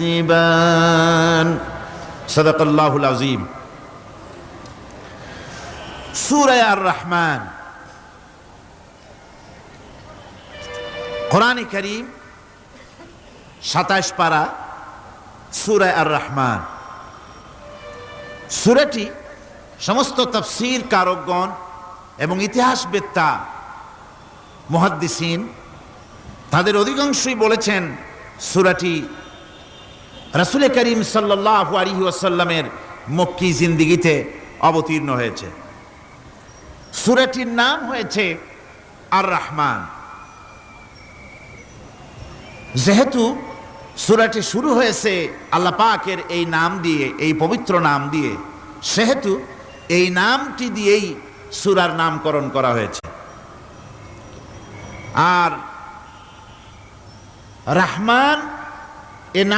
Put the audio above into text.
تكذبان صدق الله العظيم سورة الرحمن কোরআন করিম সাতাশ পারা সুরা আর রহমান সুরাটি সমস্ত তফসির কারকগণ এবং ইতিহাসবেত্তা মুহাদ্দিসিন তাদের অধিকাংশই বলেছেন সুরাটি রাসুল করিম সাল্লাহ আলহি মক্কি জিন্দিগিতে অবতীর্ণ হয়েছে। সুরাটির নাম হয়েছে আর রহমান যেহেতু সুরাটি শুরু হয়েছে আল্লাহ পাকের এই নাম দিয়ে, এই পবিত্র নাম দিয়ে, সেহেতু এই নামটি দিয়েই সুরার নামকরণ করা হয়েছে। আর রহমান